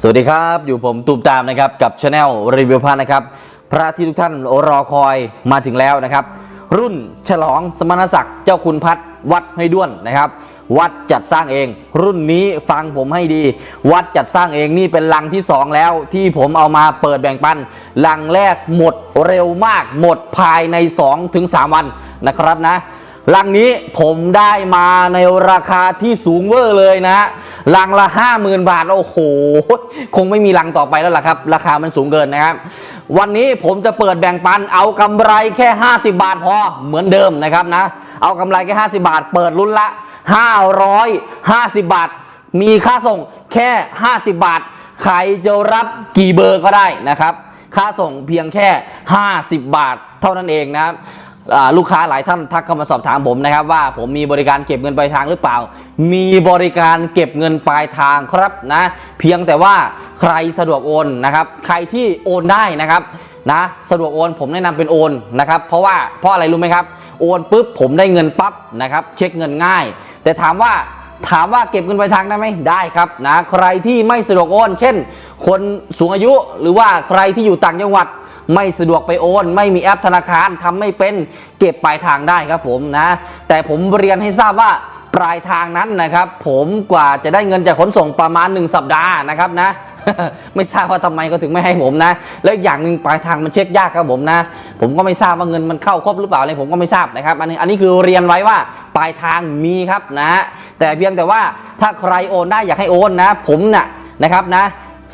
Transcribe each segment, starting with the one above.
สวัสดีครับ อยู่ผมตูมตามนะครับกับช anel รีวิวพระนะครับ พระที่ทุกท่านรอคอยมาถึงแล้วนะครับ รุ่นฉลองสมณศักดิ์เจ้าคุณพัดวัดให้ด้วนนะครับ วัดจัดสร้างเอง รุ่นนี้ฟังผมให้ดี วัดจัดสร้างเองนี่เป็นลังที่สองแล้วที่ผมเอามาเปิดแบ่งปันลังแรกหมดเร็วมากหมดภายใน 2-3 วันนะครับนะ ลังนี้ผมได้มาในราคาที่สูงเวอร์เลยนะลังละ50,000บาทโอ้โห คงไม่มีลังต่อไปแล้วล่ะครับ ราคามันสูงเกินนะครับ วันนี้ผมจะเปิดแบ่งปันเอากำไรแค่ 50 บาทพอเหมือนเดิมนะครับนะ เอากำไรแค่ 50 บาท เปิดรุ่นละ 550 บาท มีค่าส่งแค่ 50 บาท ใครจะรับกี่เบอร์ก็ได้นะครับ ค่าส่งเพียงแค่ 50 บาทเท่านั้นเองนะครับ ลูกค้าหลายท่านทักเข้ามาสอบถามผมนะครับ ว่าผมมีบริการเก็บเงินปลายทางหรือเปล่า มีบริการเก็บเงินปลายทางครับนะเพียงแต่ว่าใครสะดวกโอนนะครับใครที่โอนได้นะครับนะสะดวกโอนผมแนะนำเป็นโอนนะครับเพราะว่าเพราะอะไรรู้ไหมครับ โอนปุ๊บผมได้เงินปั๊บนะครับเช็คเงินง่าย แต่ถามว่าถามว่าเก็บเงินปลายทางได้ไหมได้ครับนะใครที่ไม่สะดวกโอน เช่น คนสูงอายุหรือว่าใครที่อยู่ต่างจังหวัด ไม่สะดวกไปโอน ไม่มีแอปธนาคารทำไม่เป็นเก็บปลายทางได้ครับผมนะ แต่ผมเรียนให้ทราบว่าปลายทางนั้นนะครับผมกว่าจะได้เงินจากขนส่งประมาณ 1 สัปดาห์นะครับนะไม่ทราบว่าทำไมก็ถึงไม่ให้ผมนะ แล้วอีกอย่างหนึ่งปลายทางมันเช็คยากครับผมนะ ผมก็ไม่ทราบว่าเงินมันเข้าครบหรือเปล่าอะไรผมก็ไม่ทราบนะครับอันนี้อันนี้คือเรียนไว้ว่าปลายทางมีครับนะ แต่เพียงแต่ว่าถ้าใครโอนได้อยากให้โอนนะ ผมน่ะนะครับนะ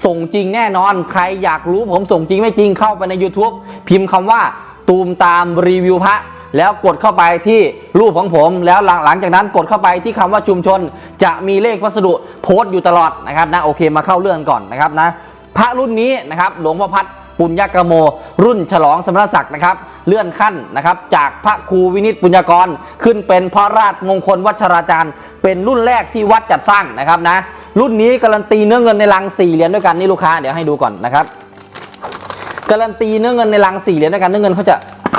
ส่งจริงแน่นอน ใครอยากรู้ผมส่งจริงไม่จริงเข้าไปใน YouTube พิมพ์คำว่าตูมตามรีวิวพระแล้วกดเข้าไปที่รูปของผม แล้วหลังหลังจากนั้นกดเข้าไปที่คำว่าชุมชน จะมีเลขวัสดุโพสต์อยู่ตลอดนะครับนะโอเคมาเข้าเรื่องก่อนนะครับนะพระรุ่นนี้นะครับหลวงพ่อพัดปุญญกโม รุ่นฉลองสมณศักดิ์นะครับ เลื่อนขั้นนะครับ จากพระครูวินิตปุญญากร ขึ้นเป็นพระราชมงคลวัชราจารย์ เป็นรุ่นแรกที่วัดจัดสร้างนะครับนะ รุ่นนี้การันตีเนื้อเงินในลังสี่เหรียญด้วยกันนี่ลูกค้าเดี๋ยวให้ดูก่อนนะครับการันตีเนื้อเงินในลังสี่เหรียญด้วยกันเนื้อเงินเขาจะ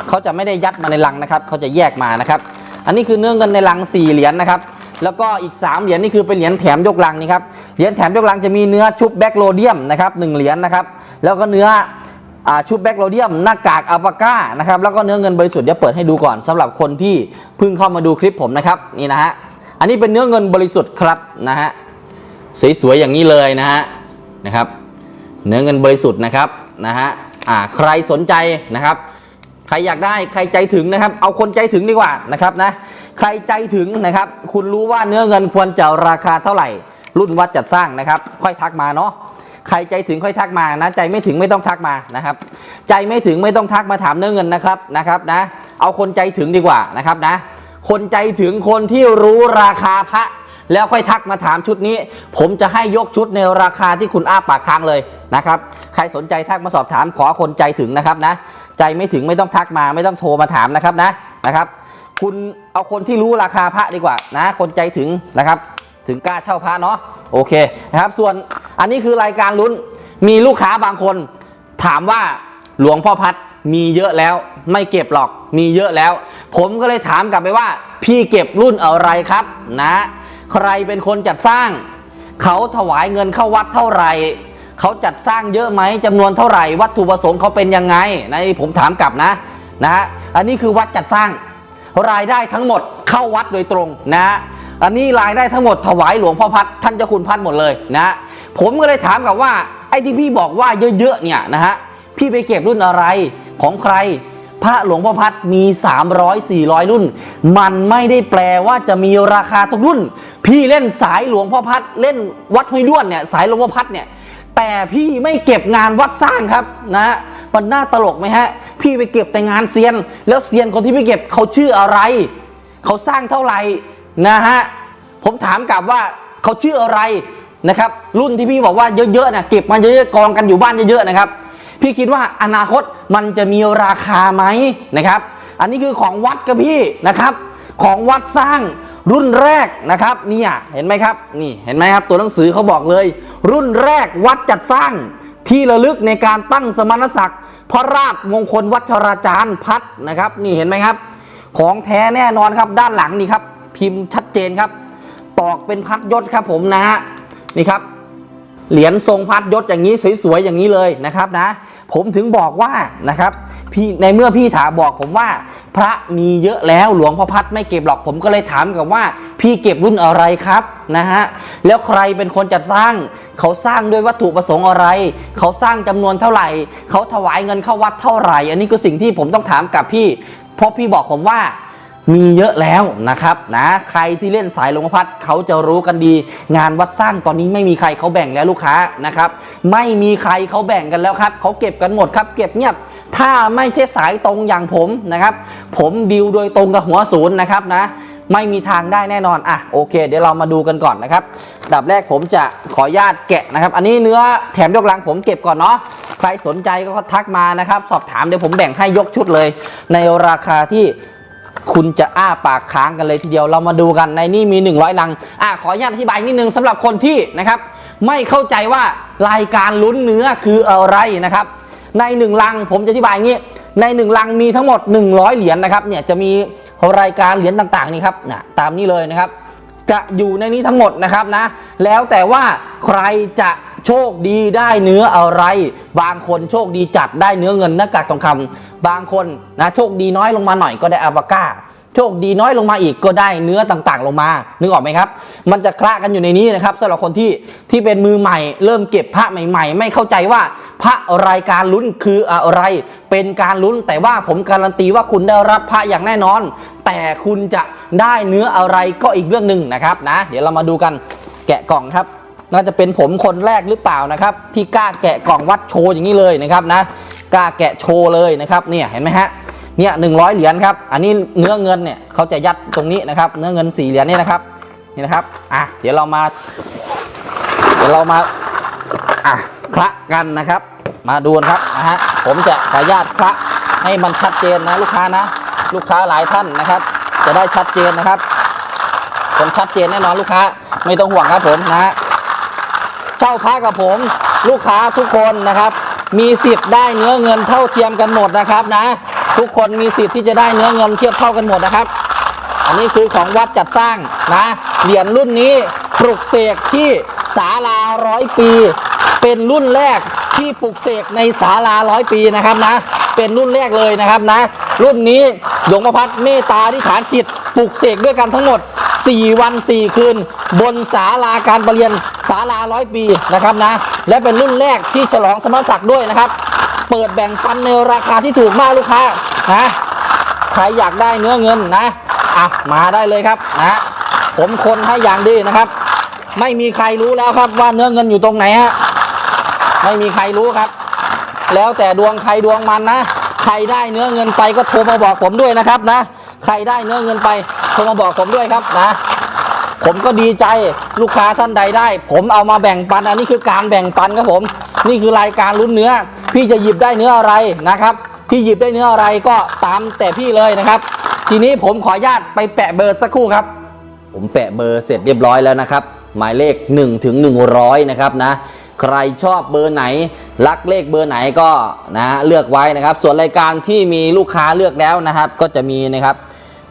เขาจะไม่ได้ยัดมาในลังนะครับเขาจะแยกมานะครับ อันนี้คือเนื้อเงินในลังสี่เหรียญนะครับแล้วก็อีก 3 เหรียญนี่คือเป็นเหรียญแถมยกลังนี่ครับเหรียญแถมยกลังจะมีเนื้อชุบแบ็กโลเดียมนะครับหนึ่งเหรียญนะครับแล้วก็เนื้ออชุบแบ็กโลเดียมหน้ากากอัลปาก้านะครับแล้วก็เนื้อเงินบริสุทธิ์เดี๋ยวเปิดให้ดูก่อนสำหรับคนที่เพิ่งเข้ามาดูคลิปผมนะครับนี่นะฮะอันนี้เป็นเนื้อเงินบริสุทธิ์ครับนะฮะ สวยๆอย่างนี้เลยนะฮะนะครับ เนื้อเงินบริสุทธิ์นะครับนะฮะอ่าใครสนใจนะครับ ใครอยากได้ใครใจถึงนะครับ เอาคนใจถึงดีกว่านะครับนะใครใจถึงนะครับ คุณรู้ว่าเนื้อเงินควรจะราคาเท่าไหร่ รุ่นวัดจัดสร้างนะครับ ค่อยทักมาเนาะใครใจถึงค่อยทักมานะ ใจไม่ถึงไม่ต้องทักมานะครับ ใจไม่ถึงไม่ต้องทักมาถามเนื้อเงินนะครับนะครับนะ เอาคนใจถึงดีกว่านะครับนะ คนใจถึงคนที่รู้ราคาพระ แล้วค่อยทักมาถามชุดนี้ ผมจะให้ยกชุดในราคาที่คุณอ้าปากค้างเลยนะครับ ใครสนใจทักมาสอบถามขอคนใจถึงนะครับนะ ใจไม่ถึงไม่ต้องทักมาไม่ต้องโทรมาถามนะครับนะนะครับ คุณเอาคนที่รู้ราคาพระดีกว่านะ คนใจถึงนะครับ ถึงกล้าเช่าพระเนาะโอเคนะครับ ส่วนอันนี้คือรายการลุ้นมีลูกค้าบางคน ถามว่าหลวงพ่อพัดมีเยอะแล้วไม่เก็บหรอกมีเยอะแล้ว ผมก็เลยถามกลับไปว่า พี่เก็บรุ่นอะไรครับนะ ใครเป็นคนจัดสร้าง เขาถวายเงินเข้าวัดเท่าไหร่ เขาจัดสร้างเยอะไหมจำนวนเท่าไหร่ วัตถุประสงค์เขาเป็นยังไงนะผมถามกลับนะนะฮะอันนี้คือวัดจัดสร้างรายได้ทั้งหมดเข้าวัดโดยตรงนะอันนี้รายได้ทั้งหมดถวายหลวงพ่อพัดท่านเจ้าคุณพัดหมดเลยนะผมก็เลยถามกับว่าไอ้ที่พี่บอกว่าเยอะๆเนี่ยนะฮะพี่ไปเก็บรุ่นอะไรของใคร พระหลวงพ่อพัดมี 300 400 รุ่น มันไม่ได้แปลว่าจะมีราคาทุกรุ่น พี่เล่นสายหลวงพ่อพัดเล่นวัดห้วยด้วนเนี่ยสายหลวงพ่อพัดเนี่ยแต่พี่ไม่เก็บงานวัดสร้างครับนะฮะมันน่าตลกไหมฮะ พี่ไปเก็บแต่งานเซียน แล้วเซียนคนที่ไปเก็บเขาชื่ออะไร เขาสร้างเท่าไหร่นะฮะผมถามกลับว่าเขาชื่ออะไรนะครับรุ่นที่พี่บอกว่าเยอะๆนะเก็บมาเยอะๆกองกันอยู่บ้านเยอะๆนะครับ พี่คิดว่าอนาคตมันจะมีราคาไหมนะครับ อันนี้คือของวัดกับพี่นะครับ ของวัดสร้างรุ่นแรกนะครับเนี่ยเห็นไหมครับนี่เห็นไหมครับตัวหนังสือเขาบอกเลย รุ่นแรกวัดจัดสร้างที่ระลึกในการตั้งสมณศักดิ์พระราชมงคลวัชราจารย์พัดนะครับ นี่เห็นไหมครับ ของแท้แน่นอนครับด้านหลังนี่ครับ พิมพ์ชัดเจนครับ ตอกเป็นพัดยศครับผมนะฮะนี่ครับ เหรียญทรงพัดยศอย่างนี้สวยๆอย่างนี้เลยนะครับนะ ผมถึงบอกว่านะครับพี่ในเมื่อพี่ถามบอกผมว่า พระมีเยอะแล้วหลวงพ่อพัดไม่เก็บหรอกผมก็เลยถามกับว่า พี่เก็บรุ่นอะไรครับนะฮะแล้วใครเป็นคนจัดสร้าง เขาสร้างด้วยวัตถุประสงค์อะไร เขาสร้างจำนวนเท่าไหร่ เขาถวายเงินเข้าวัดเท่าไหร่ อันนี้คือสิ่งที่ผมต้องถามกับพี่ เพราะพี่บอกผมว่า มีเยอะแล้วนะครับนะใครที่เล่นสายลวงพ่อพัดเขาจะรู้กันดี งานวัดสร้างตอนนี้ไม่มีใครเขาแบ่งแล้วลูกค้านะครับไม่มีใครเขาแบ่งกันแล้วครับเขาเก็บกันหมดครับ เก็บเงียบ ถ้าไม่ใช่สายตรงอย่างผมนะครับ ผมดิวโดยตรงกับหัวศูนย์นะครับนะไม่มีทางได้แน่นอนอะโอเค เดี๋ยวเรามาดูกันก่อนนะครับดับแรกผมจะขออนุญาตแกะนะครับ อันนี้เนื้อแถมยกลังผมเก็บก่อนเนาะใครสนใจก็ทักมานะครับ สอบถามเดี๋ยวผมแบ่งให้ยกชุดเลย ในราคาที่ คุณจะอ้าปากค้างกันเลยทีเดียวเรามาดูกันในนี่มี 100 ลังอะขออนุญาตอธิบายนิดนึงสำหรับคนที่นะครับ ไม่เข้าใจว่ารายการลุ้นเนื้อคืออะไรนะครับ ในหนึ่งลังผมจะอธิบายงี้ ในหนึ่งลังมีทั้งหมด 100 เหรียญนะครับเนี่ยจะมีรายการเหรียญต่างๆนี่ครับนะตามนี้เลยนะครับ จะอยู่ในนี้ทั้งหมดนะครับนะ แล้วแต่ว่าใครจะโชคดีได้เนื้ออะไร บางคนโชคดีจัดได้เนื้อเงินหน้ากากทองคำ บางคนนะโชคดีน้อยลงมาหน่อยก็ได้อัลปาก้า โชคดีน้อยลงมาอีกก็ได้เนื้อต่างๆ ลงมา นึกออกไหมครับ มันจะคละกันอยู่ในนี้นะครับสำหรับคนที่ที่เป็นมือใหม่ เริ่มเก็บพระใหม่ ๆ ไม่เข้าใจว่าพระรายการลุ้นคืออะไร เป็นการลุ้นแต่ว่าผมการันตีว่าคุณได้รับพระอย่างแน่นอน แต่คุณจะได้เนื้ออะไรก็อีกเรื่องหนึ่งนะครับนะ เดี๋ยวเรามาดูกันแกะกล่องครับ น่าจะเป็นผมคนแรกหรือเปล่านะครับที่กล้าแกะกล่องวัดโชว์อย่างนี้เลยนะครับนะ กล้าแกะโชว์เลยนะครับเนี่ยเห็นไหมฮะเนี่ยหนึ่งร้อยเหรียญครับอันนี้เนื้อเงินเนี่ยเขาจะยัดตรงนี้นะครับ เนื้อเงินสี่เหรียญนี่นะครับนี่นะครับอะเดี๋ยวเรามา เดี๋ยวเรามาอะคละกันนะครับ มาดูกันครับนะฮะผมจะขออนุญาตคละให้มันชัดเจนนะลูกค้านะ ลูกค้าหลายท่านนะครับ จะได้ชัดเจนนะครับผมชัดเจนแน่นอนลูกค้าไม่ต้องห่วงครับผมนะฮะเช่าพระกับผมลูกค้าทุกคนนะครับ มีสิทธิ์ได้เนื้อเงินเท่าเทียมกันหมดนะครับนะ ทุกคนมีสิทธิ์ที่จะได้เนื้อเงินเทียบเท่ากันหมดนะครับ อันนี้คือของวัดจัดสร้างนะเหรียญรุ่นนี้ปลุกเสกที่ศาลาร้อยปี เป็นรุ่นแรกที่ปลุกเสกในศาลาร้อยปีนะครับนะ เป็นรุ่นแรกเลยนะครับนะ รุ่นนี้หลวงพ่อพัดเมตตาที่ฐานจิตปลุกเสกด้วยกันทั้งหมด 4 วัน 4 คืน บนศาลาการประเรียนศาลาร้อยปีนะครับนะ และเป็นรุ่นแรกที่ฉลองสมณศักดิ์ด้วยนะครับ เปิดแบ่งปันในราคาที่ถูกมากลูกค้านะใครอยากได้เนื้อเงินนะอะมาได้เลยครับนะผมคนให้อย่างดีนะครับ ไม่มีใครรู้แล้วครับว่าเนื้อเงินอยู่ตรงไหนฮะไม่มีใครรู้ครับ แล้วแต่ดวงใครดวงมันนะ ใครได้เนื้อเงินไปก็โทรมาบอกผมด้วยนะครับนะ ใครได้เนื้อเงินไปโทรมาบอกผมด้วยครับนะ ผมก็ดีใจลูกค้าท่านใดได้ ผมเอามาแบ่งปันอันนี้คือการแบ่งปันครับผม นี่คือรายการลุ้นเนื้อ พี่จะหยิบได้เนื้ออะไรนะครับพี่หยิบได้เนื้ออะไรก็ตามแต่พี่เลยนะครับ ทีนี้ผมขออนุญาตไปแปะเบอร์สักครู่ครับ ผมแปะเบอร์เสร็จเรียบร้อยแล้วนะครับ หมายเลข1ถึง100 นะครับนะใครชอบเบอร์ไหน รักเลขเบอร์ไหนก็นะเลือกไว้นะครับ ส่วนรายการที่มีลูกค้าเลือกแล้วนะครับ ก็จะมีนะครับ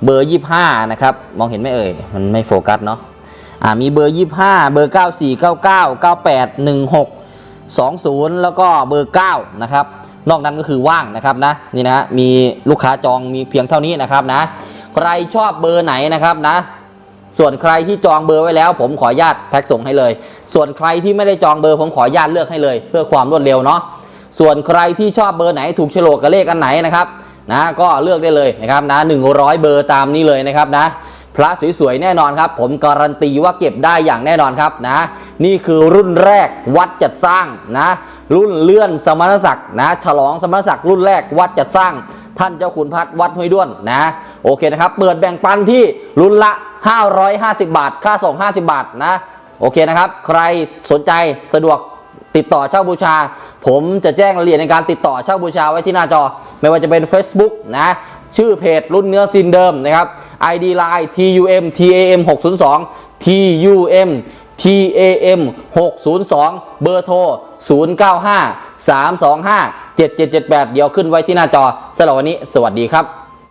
เบอร์ 25 นะครับ มองเห็นไหมเอ่ย มันไม่โฟกัสเนาะอ่ามีเบอร์ 25 เบอร์ 94 99 98 16 20 แล้วก็เบอร์ 9 นะครับ นอกนั้นก็คือว่างนะครับนะ นี่นะมีลูกค้าจองมีเพียงเท่านี้นะครับนะ ใครชอบเบอร์ไหนนะครับนะ ส่วนใครที่จองเบอร์ไว้แล้ว ผมขออนุญาตแพ็กส่งให้เลย ส่วนใครที่ไม่ได้จองเบอร์ผมขออนุญาตเลือกให้เลย เพื่อความรวดเร็วเนาะ ส่วนใครที่ชอบเบอร์ไหนถูกโฉลกกับเลขอันไหนนะครับ นะก็เลือกได้เลยนะครับนะ100 เบอร์ตามนี้เลยนะครับนะพระสวยๆแน่นอนครับ ผมการันตีว่าเก็บได้อย่างแน่นอนครับนะ นี่คือรุ่นแรกวัดจัดสร้างนะ รุ่นเลื่อนสมณศักดิ์นะ ฉลองสมณศักดิ์รุ่นแรกวัดจัดสร้าง ท่านเจ้าขุนพัดวัดห้วยด้วนนะ โอเคนะครับ เปิดแบ่งปันที่รุ่นละ 550 บาท ค่าส่ง 50 บาทนะ โอเคนะครับ ใครสนใจสะดวก ติดต่อเช่าบูชา ผมจะแจ้งรายละเอียดในการติดต่อเช่าบูชาไว้ที่หน้าจอ ไม่ว่าจะเป็น Facebook นะชื่อเพจรุ่นเนื้อซินเดิมนะครับ ID Line TUM TAM 602 TUM TAM 602 เบอร์โทร 095 325 7778 เดี๋ยวขึ้นไว้ที่หน้าจอสำหรับวันนี้ สวัสดีครับ